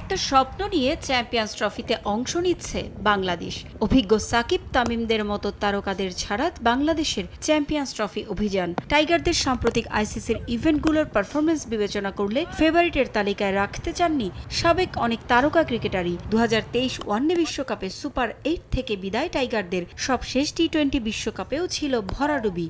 একটা স্বপ্ন নিয়ে চ্যাম্পিয়ন্স ট্রফিতে অংশ নিচ্ছে বাংলাদেশ। অভিজ্ঞ সাকিব তামিমদের মতো তারকাদের ছাড়া বাংলাদেশের চ্যাম্পিয়ন্স ট্রফি অভিযান। টাইগারদের সাম্প্রতিক আইসিসির ইভেন্টগুলোর পারফরমেন্স বিবেচনা করলে ফেভারিটের তালিকায় রাখতে চাননি সাবেক অনেক তারকা ক্রিকেটারই। দু ওয়ানডে বিশ্বকাপে সুপার এইট থেকে বিদায় টাইগারদের সবশেষ টি টোয়েন্টি বিশ্বকাপেও ছিল ভরাডুবি।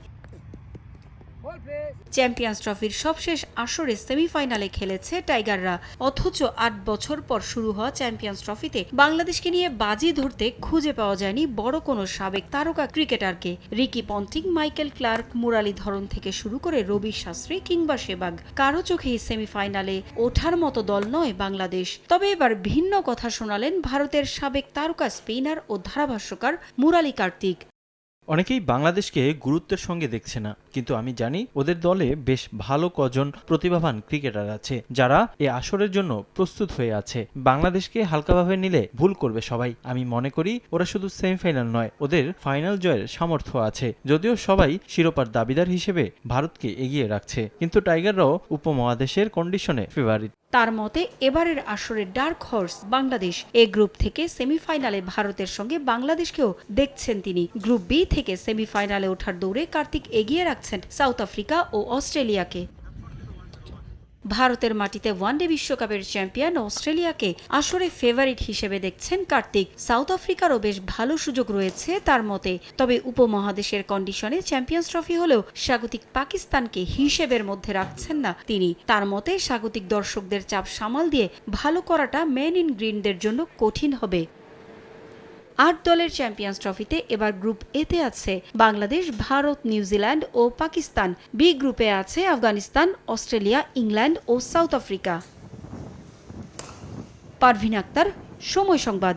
চ্যাম্পিয়ন্স ট্রফির সবশেষ আসরে সেমিফাইনালে খেলেছে টাইগাররা। অথচ আট বছর পর শুরু হওয়া চ্যাম্পিয়ন্স ট্রফিতে বাংলাদেশকে নিয়ে বাজি ধরতে খুঁজে পাওয়া যায়নি বড় কোনো সাবেক তারকা ক্রিকেটারকে। Ricky Ponting, Michael Clarke, Muralitharan থেকে শুরু করে রবি শাস্ত্রী কিংবা সেবাগ। কারও চোখেই সেমিফাইনালে ওঠার মতো দল নয় বাংলাদেশ। তবে এবার ভিন্ন কথা শোনালেন ভারতের সাবেক তারকা স্পিনার ও ধারাভাষ্যকার মুরালি কার্তিক। অনেকেই বাংলাদেশকে গুরুত্বের সঙ্গে দেখছে না, কিন্তু আমি জানি ওদের দলে বেশ ভালো কজন প্রতিভাবান ক্রিকেটার আছে, যারা এ আসরের জন্য প্রস্তুত হয়ে আছে। বাংলাদেশকে হালকাভাবে নিলে ভুল করবে সবাই। আমি মনে করি ওরা শুধু সেমিফাইনাল নয়, ওদের ফাইনাল জয়ের সামর্থ্য আছে। যদিও সবাই শিরোপার দাবিদার হিসেবে ভারতকে এগিয়ে রাখছে, কিন্তু টাইগাররাও উপমহাদেশের কন্ডিশনে ফেভারিট তার মতে, এবারের আসরের dark horse Bangladesh A group থেকে সেমিফাইনালে ভারতের সঙ্গে বাংলাদেশকেও দেখছেন তিনি। গ্রুপ বি থেকে সেমিফাইনালে ওঠার দৌড়ে কার্তিক এগিয়ে রাখছেন সাউথ আফ্রিকা ও অস্ট্রেলিয়াকে। ভারতের মাটিতে ওয়ানডে বিশ্বকাপের চ্যাম্পিয়ন অস্ট্রেলিয়াকে আসরে ফেভারিট হিসেবে দেখছেন কার্তিক। সাউথ আফ্রিকারও বেশ ভালো সুযোগ রয়েছে তার মতে। তবে উপমহাদেশের কন্ডিশনে চ্যাম্পিয়ন্স ট্রফি হলেও স্বাগতিক পাকিস্তানকে হিসেবের মধ্যে রাখছেন না তিনি। তার মতে, স্বাগতিক দর্শকদের চাপ সামাল দিয়ে ভালো করাটা মেন ইন গ্রিনদের জন্য কঠিন হবে। আট দলের চ্যাম্পিয়ন্স ট্রফিতে এবার গ্রুপ এতে আছে বাংলাদেশ, ভারত নিউজিল্যান্ড ও পাকিস্তান। বি গ্রুপে আছে আফগানিস্তান, অস্ট্রেলিয়া, ইংল্যান্ড ও সাউথ আফ্রিকা। পারভিন আক্তার, সময় সংবাদ।